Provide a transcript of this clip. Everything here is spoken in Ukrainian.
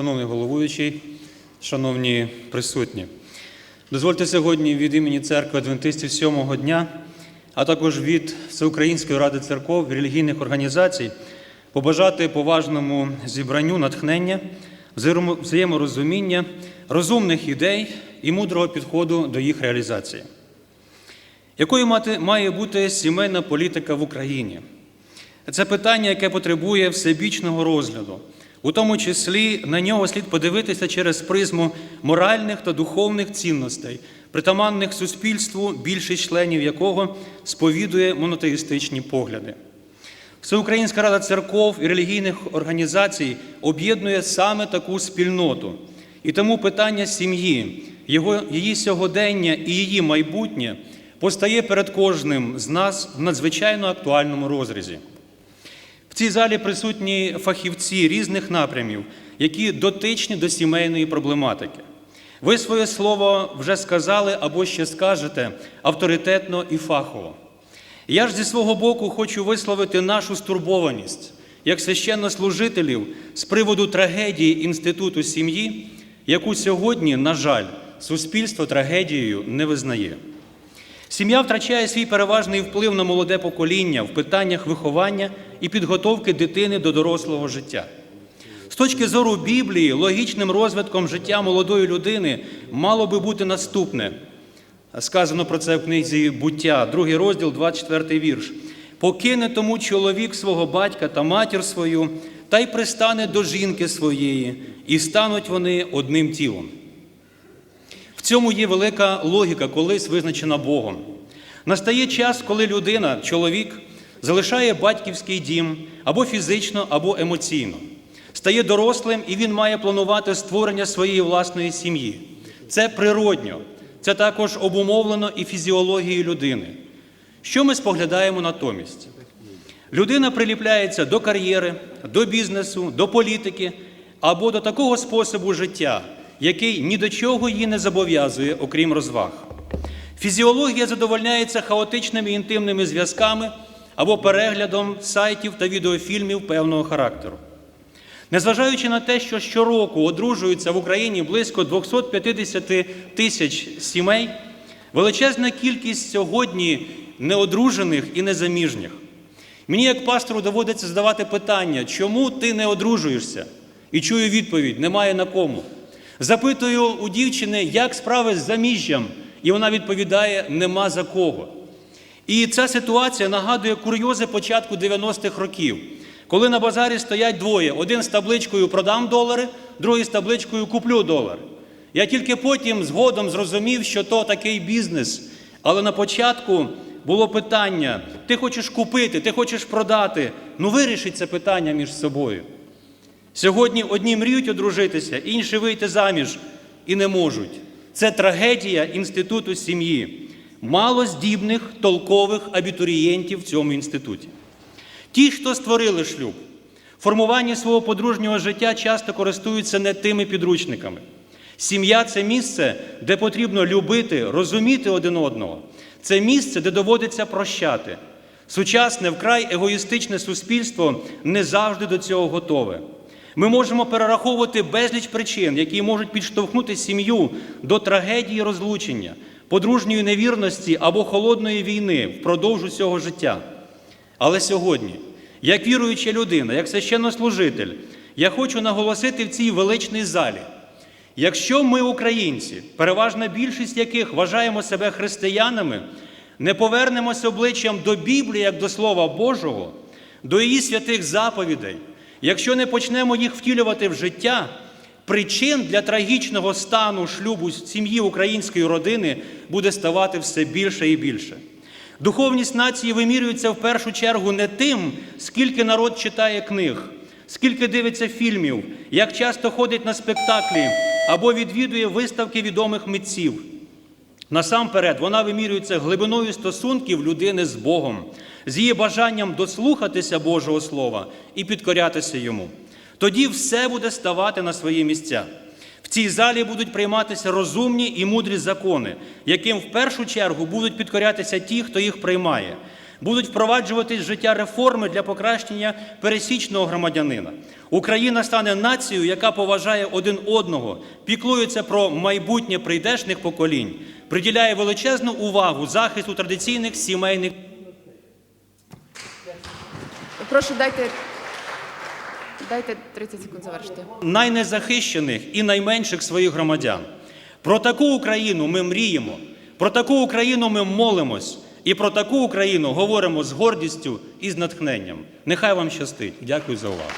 Шановний головуючий, шановні присутні, дозвольте сьогодні від імені церкви Адвентистів сьомого дня, а також від Всеукраїнської ради церков релігійних організацій побажати поважному зібранню натхнення, взаєморозуміння, розумних ідей і мудрого підходу до їх реалізації. Якою має бути сімейна політика в Україні? Це питання, яке потребує всебічного розгляду. У тому числі на нього слід подивитися через призму моральних та духовних цінностей, притаманних суспільству, більшість членів якого сповідує монотеїстичні погляди. Всеукраїнська рада церков і релігійних організацій об'єднує саме таку спільноту. І тому питання сім'ї, її сьогодення і її майбутнє постає перед кожним з нас в надзвичайно актуальному розрізі. В цій залі присутні фахівці різних напрямів, які дотичні до сімейної проблематики. Ви своє слово вже сказали або ще скажете авторитетно і фахово. Я ж зі свого боку хочу висловити нашу стурбованість як священнослужителів з приводу трагедії інституту сім'ї, яку сьогодні, на жаль, суспільство трагедією не визнає. Сім'я втрачає свій переважний вплив на молоде покоління в питаннях виховання і підготовки дитини до дорослого життя. З точки зору Біблії, логічним розвитком життя молодої людини мало би бути наступне. Сказано про це в книзі буття, другий розділ, 24 вірш. Покине тому чоловік свого батька та матір свою, та й пристане до жінки своєї, і стануть вони одним тілом. Цьому є велика логіка, колись визначена Богом. Настає час, коли людина, чоловік, залишає батьківський дім або фізично, або емоційно, стає дорослим і він має планувати створення своєї власної сім'ї. Це природньо, це також обумовлено і фізіологією людини. Що ми споглядаємо натомість? Людина приліпляється до кар'єри, до бізнесу, до політики або до такого способу життя, який ні до чого її не зобов'язує, окрім розваг. Фізіологія задовольняється хаотичними інтимними зв'язками або переглядом сайтів та відеофільмів певного характеру. Незважаючи на те, що щороку одружуються в Україні близько 250 тисяч сімей, величезна кількість сьогодні неодружених і незаміжніх. Мені, як пастору, доводиться задавати питання, чому ти не одружуєшся? І чую відповідь: немає на кому. Запитую у дівчини, як справи з заміжжям, і вона відповідає: нема за кого. І ця ситуація нагадує курйози початку 90-х років, коли на базарі стоять двоє: один з табличкою продам долари, другий з табличкою куплю долари. Я тільки потім згодом зрозумів, що то такий бізнес. Але на початку було питання: ти хочеш купити, ти хочеш продати. Ну вирішіть це питання між собою. Сьогодні одні мріють одружитися, інші вийти заміж і не можуть. Це трагедія інституту сім'ї. Мало здібних, толкових абітурієнтів в цьому інституті. Ті, хто створили шлюб, в формуванні свого подружнього життя часто користуються не тими підручниками. Сім'я це місце, де потрібно любити, розуміти один одного. Це місце, де доводиться прощати. Сучасне, вкрай егоїстичне суспільство не завжди до цього готове. Ми можемо перераховувати безліч причин, які можуть підштовхнути сім'ю до трагедії розлучення, подружньої невірності або холодної війни впродовж усього життя. Але сьогодні, як віруюча людина, як священнослужитель, я хочу наголосити в цій величній залі. Якщо ми, українці, переважна більшість яких вважаємо себе християнами, не повернемося обличчям до Біблії як до Слова Божого, до її святих заповідей, якщо не почнемо їх втілювати в життя, причин для трагічного стану шлюбу сім'ї української родини буде ставати все більше і більше. Духовність нації вимірюється в першу чергу не тим, скільки народ читає книг, скільки дивиться фільмів, як часто ходить на спектаклі або відвідує виставки відомих митців. Насамперед, вона вимірюється глибиною стосунків людини з Богом, з її бажанням дослухатися Божого Слова і підкорятися йому. Тоді все буде ставати на свої місця. В цій залі будуть прийматися розумні і мудрі закони, яким в першу чергу будуть підкорятися ті, хто їх приймає. Будуть впроваджуватись життя реформи для покращення пересічного громадянина. Україна стане нацією, яка поважає один одного, піклується про майбутнє прийдешних поколінь, приділяє величезну увагу захисту традиційних сімейних. Прошу, дайте, дайте 30 секунд завершити. найнезахищених і найменших своїх громадян. Про таку Україну ми мріємо, про таку Україну ми молимось, і про таку Україну говоримо з гордістю і з натхненням. Нехай вам щастить. Дякую за увагу.